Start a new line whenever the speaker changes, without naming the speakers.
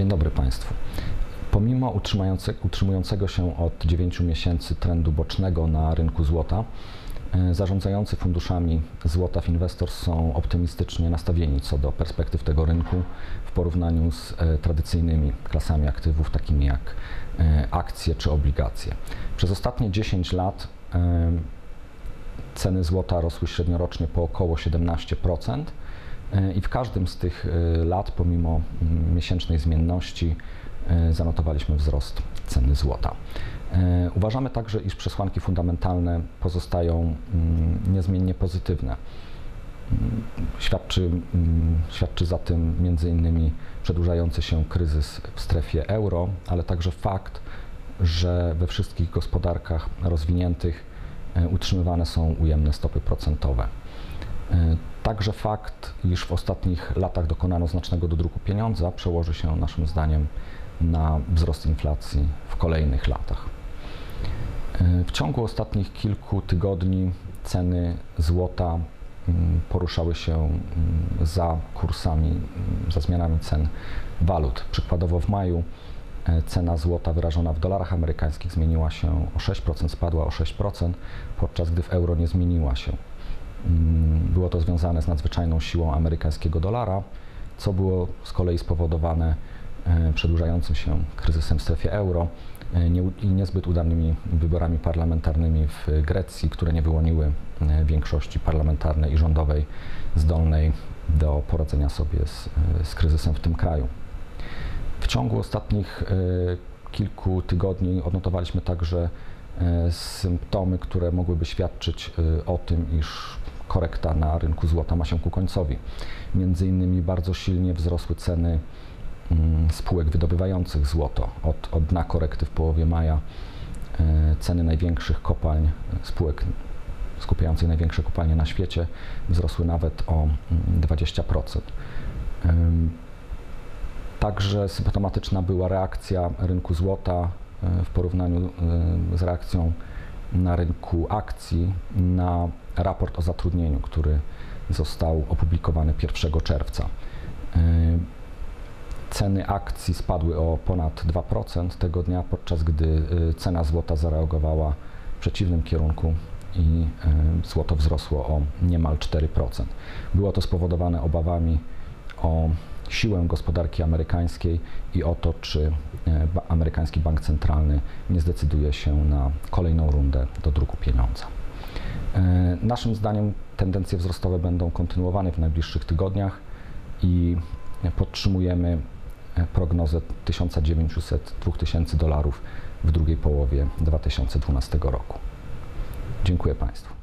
Dzień dobry Państwu. Pomimo utrzymujące, utrzymującego się od 9 miesięcy trendu bocznego na rynku złota, e, zarządzający funduszami złota w Investors są optymistycznie nastawieni co do perspektyw tego rynku w porównaniu z e, tradycyjnymi klasami aktywów, takimi jak e, akcje czy obligacje. Przez ostatnie 10 lat ceny złota rosły średniorocznie po około 17%. I w każdym z tych lat, pomimo mm, miesięcznej zmienności, E, zanotowaliśmy wzrost ceny złota. E, uważamy także, iż przesłanki fundamentalne pozostają mm, niezmiennie pozytywne. Mm, świadczy, świadczy za tym m.in. przedłużający się kryzys w strefie euro, ale także fakt, że we wszystkich gospodarkach rozwiniętych e, utrzymywane są ujemne stopy procentowe. Także fakt, iż w ostatnich latach dokonano znacznego dodruku pieniądza, przełoży się naszym zdaniem na wzrost inflacji w kolejnych latach. E, w ciągu ostatnich kilku tygodni ceny złota mm, poruszały się mm, za kursami, mm, za zmianami cen walut. Przykładowo w maju e, cena złota wyrażona w dolarach amerykańskich zmieniła się o 6%, spadła o 6%, podczas gdy w euro nie zmieniła się. Było to związane z nadzwyczajną siłą amerykańskiego dolara, co było z kolei spowodowane E, przedłużającym się kryzysem w strefie euro e, i niezbyt udanymi wyborami parlamentarnymi w Grecji, które nie wyłoniły e, większości parlamentarnej i rządowej zdolnej do poradzenia sobie z, z kryzysem w tym kraju. W ciągu ostatnich kilku tygodni odnotowaliśmy także symptomy, które mogłyby świadczyć o tym, iż korekta na rynku złota ma się ku końcowi. Między innymi bardzo silnie wzrosły ceny Mm, spółek wydobywających złoto. Od, od dna korekty w połowie maja e, ceny największych kopalń, e, spółek skupiających największe kopalnie na świecie wzrosły nawet o 20%. Mm, także symptomatyczna była reakcja rynku złota e, w porównaniu z reakcją na rynku akcji na raport o zatrudnieniu, który został opublikowany 1 czerwca. Ceny akcji spadły o ponad 2% tego dnia, podczas gdy y, cena złota zareagowała w przeciwnym kierunku i złoto wzrosło o niemal 4%. Było to spowodowane obawami o siłę gospodarki amerykańskiej i o to, czy y, amerykański bank centralny nie zdecyduje się na kolejną rundę do druku pieniądza. Naszym zdaniem tendencje wzrostowe będą kontynuowane w najbliższych tygodniach i podtrzymujemy prognozę 1900-2000 dolarów w drugiej połowie 2012 roku. Dziękuję Państwu.